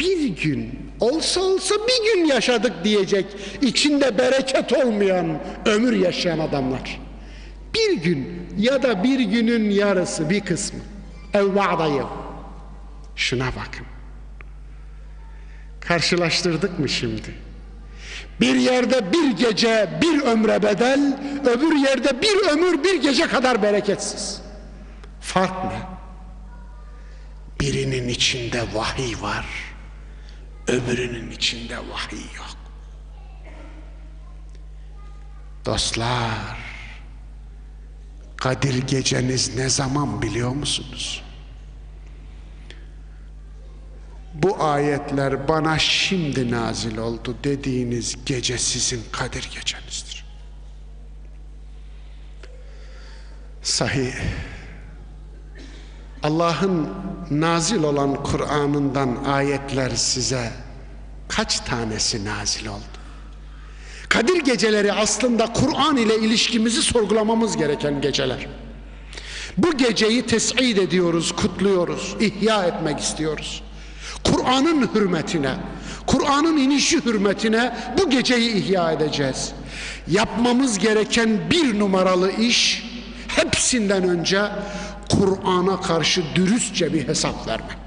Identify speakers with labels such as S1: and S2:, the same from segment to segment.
S1: bir gün olsa olsa bir gün yaşadık diyecek içinde bereket olmayan ömür yaşayan adamlar. Bir gün ya da bir günün yarısı bir kısmı ev ba'da yıl. Şuna bakın. Karşılaştırdık mı şimdi? Bir yerde bir gece bir ömre bedel, öbür yerde bir ömür bir gece kadar bereketsiz. Fark ne? Birinin içinde vahiy var, öbürünün içinde vahiy yok. Dostlar, Kadir geceniz ne zaman biliyor musunuz? Bu ayetler bana şimdi nazil oldu dediğiniz gece sizin Kadir gecenizdir. Sahih. Allah'ın nazil olan Kur'an'ından ayetler size kaç tanesi nazil oldu? Kadir geceleri aslında Kur'an ile ilişkimizi sorgulamamız gereken geceler. Bu geceyi tes'id ediyoruz, kutluyoruz, ihya etmek istiyoruz. Kur'an'ın hürmetine, Kur'an'ın inişi hürmetine bu geceyi ihya edeceğiz. Yapmamız gereken bir numaralı iş hepsinden önce Kur'an'a karşı dürüstçe bir hesap vermek.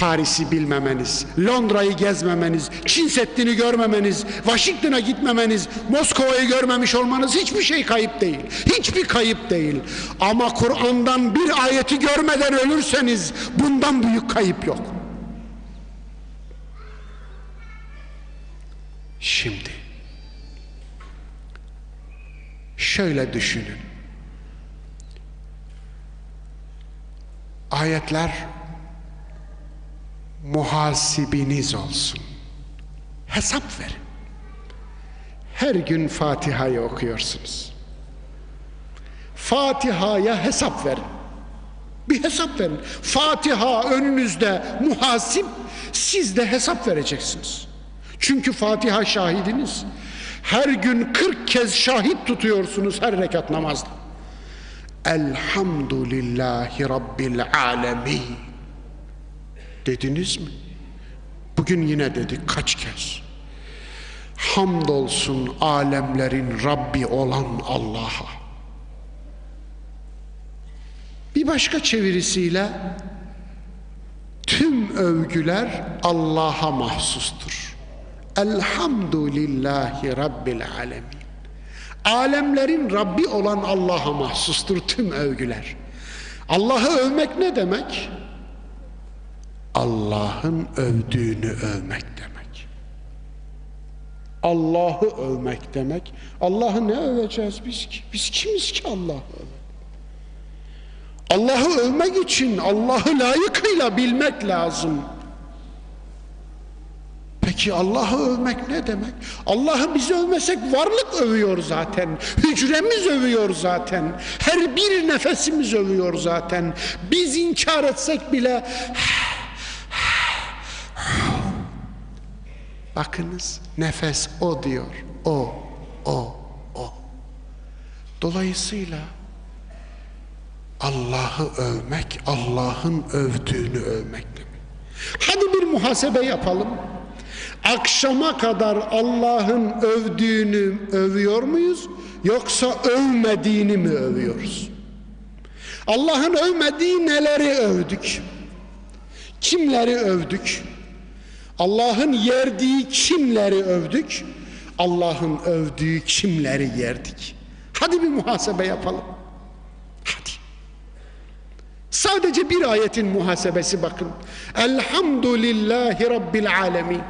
S1: Paris'i bilmemeniz, Londra'yı gezmemeniz, Çin Seddi'ni görmemeniz, Washington'a gitmemeniz, Moskova'yı görmemiş olmanız hiçbir şey kayıp değil. Hiçbir kayıp değil. Ama Kur'an'dan bir ayeti görmeden ölürseniz bundan büyük kayıp yok. Şimdi şöyle düşünün. Ayetler muhasibiniz olsun. Hesap verin. Her gün Fatiha'yı okuyorsunuz. Fatiha'ya hesap verin. Bir hesap verin. Fatiha önünüzde muhasip, siz de hesap vereceksiniz. Çünkü Fatiha şahidiniz. Her gün 40 kez şahit tutuyorsunuz her rekat namazda. Elhamdülillahi Rabbil alemin. Dediniz mi? Bugün yine dedik kaç kez? Hamdolsun alemlerin Rabbi olan Allah'a. Bir başka çevirisiyle tüm övgüler Allah'a mahsustur. Elhamdülillahi Rabbil alemin. Alemlerin Rabbi olan Allah'a mahsustur tüm övgüler. Allah'ı övmek ne demek? Allah'ın övdüğünü övmek demek. Allah'ı övmek demek. Allah'ı ne öveceğiz biz ki? Biz kimiz ki Allah'ı? Allah'ı övmek için Allah'ı layıkıyla bilmek lazım. Peki Allah'ı övmek ne demek? Allah'ı biz övmesek varlık övüyor zaten. Hücremiz övüyor zaten. Her bir nefesimiz övüyor zaten. Biz inkar etsek bile Bakınız nefes o diyor. O, o, o. Dolayısıyla Allah'ı övmek, Allah'ın övdüğünü övmek demek. Hadi bir muhasebe yapalım. Akşama kadar Allah'ın övdüğünü övüyor muyuz? Yoksa övmediğini mi övüyoruz? Allah'ın övmediği neleri övdük? Kimleri övdük? Allah'ın yerdiği kimleri övdük? Allah'ın övdüğü kimleri yerdik? Hadi bir muhasebe yapalım. Hadi. Sadece bir ayetin muhasebesi bakın. Elhamdülillahi Rabbil alemin.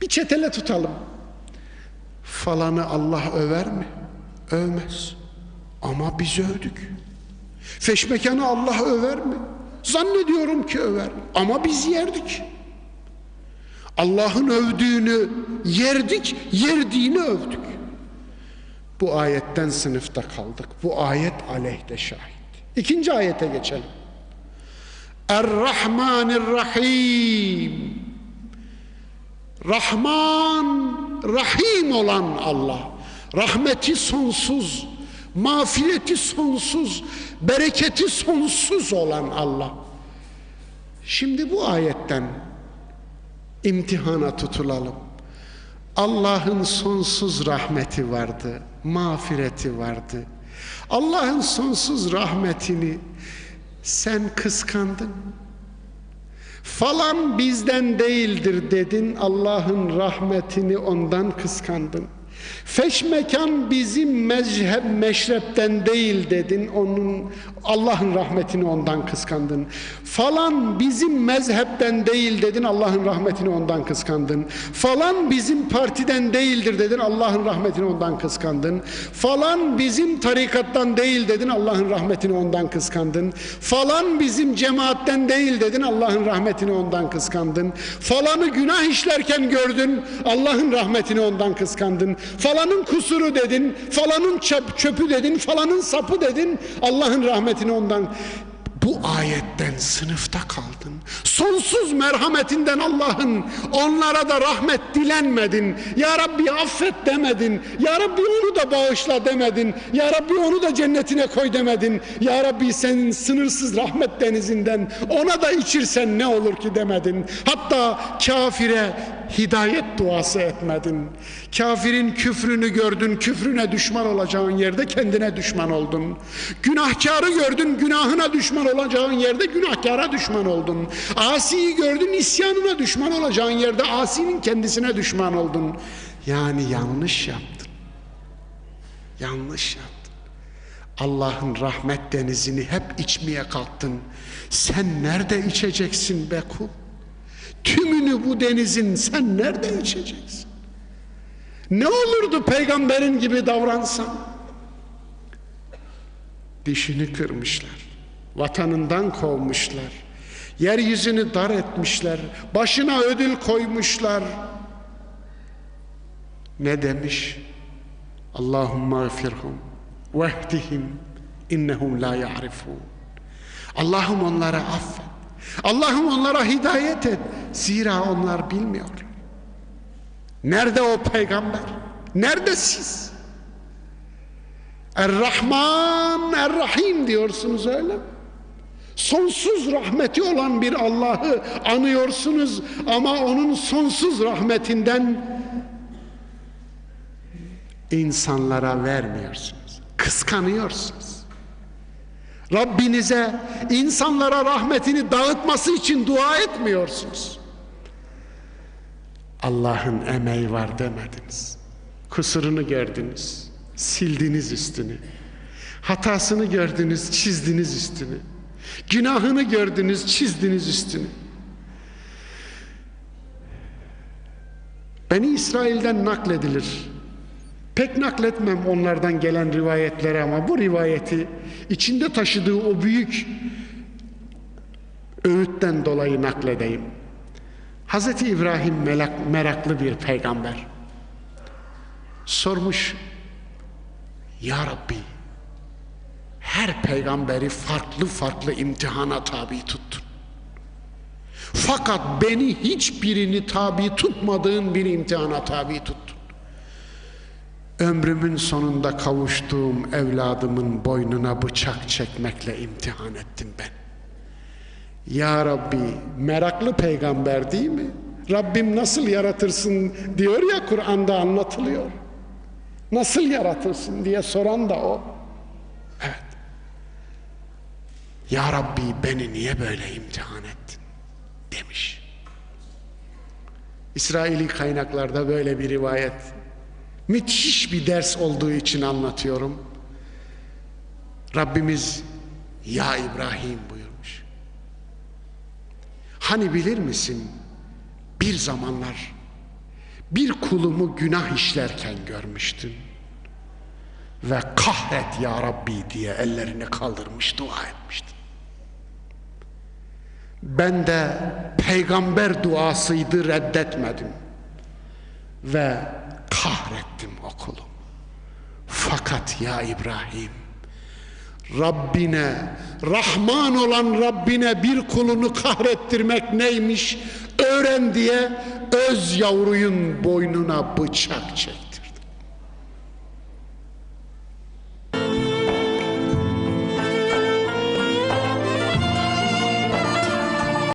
S1: Bir çetele tutalım. Falanı Allah över mi? Övmez. Ama biz övdük. Feşmekanı Allah över mi? Zannediyorum ki över. Ama biz yerdik. Allah'ın övdüğünü yerdik, yerdiğini övdük. Bu ayetten sınıfta kaldık. Bu ayet aleyhde şahit. İkinci ayete geçelim. Er-Rahmanir-Rahim. Rahman, Rahim olan Allah. Rahmeti sonsuz, mağfireti sonsuz, bereketi sonsuz olan Allah. Şimdi bu ayetten imtihana tutulalım. Allah'ın sonsuz rahmeti vardı, mağfireti vardı. Allah'ın sonsuz rahmetini sen kıskandın. Falan bizden değildir dedin, Allah'ın rahmetini ondan kıskandın. Feşmekan bizim mezhep meşrepten değil dedin. Onun Allah'ın rahmetini ondan kıskandın. Falan bizim mezhepten değil dedin. Allah'ın rahmetini ondan kıskandın. Falan bizim partiden değildir dedin. Allah'ın rahmetini ondan kıskandın. Falan bizim tarikattan değil dedin. Allah'ın rahmetini ondan kıskandın. Falan bizim cemaatten değil dedin. Allah'ın rahmetini ondan kıskandın. Falanı günah işlerken gördün. Allah'ın rahmetini ondan kıskandın. Falanın kusuru dedin, falanın çöp, çöpü dedin, falanın sapı dedin. Allah'ın rahmetini ondan bu ayetten sınıfta kaldın. Sonsuz merhametinden Allah'ın onlara da rahmet dilenmedin. Ya Rabbi affet demedin. Ya Rabbi onu da bağışla demedin. Ya Rabbi onu da cennetine koy demedin. Ya Rabbi senin sınırsız rahmet denizinden ona da içirsen ne olur ki demedin. Hatta kafire hidayet duası etmedin. Kafirin küfrünü gördün, küfrüne düşman olacağın yerde kendine düşman oldun. Günahkarı gördün, günahına düşman olacağın yerde günahkara düşman oldun. Asiyi gördün, isyanına düşman olacağın yerde asinin kendisine düşman oldun. Yani yanlış yaptın. Yanlış yaptın. Allah'ın rahmet denizini hep içmeye kalktın. Sen nerede içeceksin be kul? Tümünü bu denizin sen nerede içeceksin? Ne olurdu peygamberin gibi davransan? Dişini kırmışlar. Vatanından kovmuşlar. Yeryüzünü dar etmişler. Başına ödül koymuşlar. Ne demiş? Allahumma gfirhum vehdihim innehum la ya'rifun. Allah'ım onlara affet. Allah'ım onlara hidayet et. Zira onlar bilmiyor. Nerede o peygamber? Nerede siz? Er-Rahman, Er-Rahim diyorsunuz öyle mi? Sonsuz rahmeti olan bir Allah'ı anıyorsunuz ama onun sonsuz rahmetinden insanlara vermiyorsunuz. Kıskanıyorsunuz. Rabbinize insanlara rahmetini dağıtması için dua etmiyorsunuz. Allah'ın emeği var demediniz. Kusurunu gördünüz. Sildiniz üstünü. Hatasını gördünüz, çizdiniz üstünü. Günahını gördünüz, çizdiniz üstünü. Beni İsrail'den nakledilir. Pek nakletmem onlardan gelen rivayetleri ama bu rivayeti içinde taşıdığı o büyük öğütten dolayı nakledeyim. Hazreti İbrahim melak, meraklı bir peygamber. Sormuş, Ya Rabbi, her peygamberi farklı farklı imtihana tabi tuttun. Fakat beni hiçbirini tabi tutmadığın bir imtihana tabi tuttun. Ömrümün sonunda kavuştuğum evladımın boynuna bıçak çekmekle imtihan ettim ben. Ya Rabbi meraklı peygamber değil mi? Rabbim nasıl yaratırsın diyor ya Kur'an'da anlatılıyor. Nasıl yaratırsın diye soran da o. Evet. Ya Rabbi beni niye böyle imtihan ettin demiş. İsraili kaynaklarda böyle bir rivayet müthiş bir ders olduğu için anlatıyorum. Rabbimiz ya İbrahim buyurmuş. Hani bilir misin bir zamanlar bir kulumu günah işlerken görmüştün ve kahret ya Rabbi diye ellerini kaldırmış dua etmiştin. Ben de peygamber duasıydı reddetmedim ve kahrettim o kulumu. Fakat ya İbrahim Rabbine, Rahman olan Rabbine bir kulunu kahrettirmek neymiş? Öğren diye öz yavruyun boynuna bıçak çek.